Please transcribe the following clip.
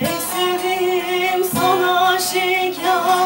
Esirdim sana şikayet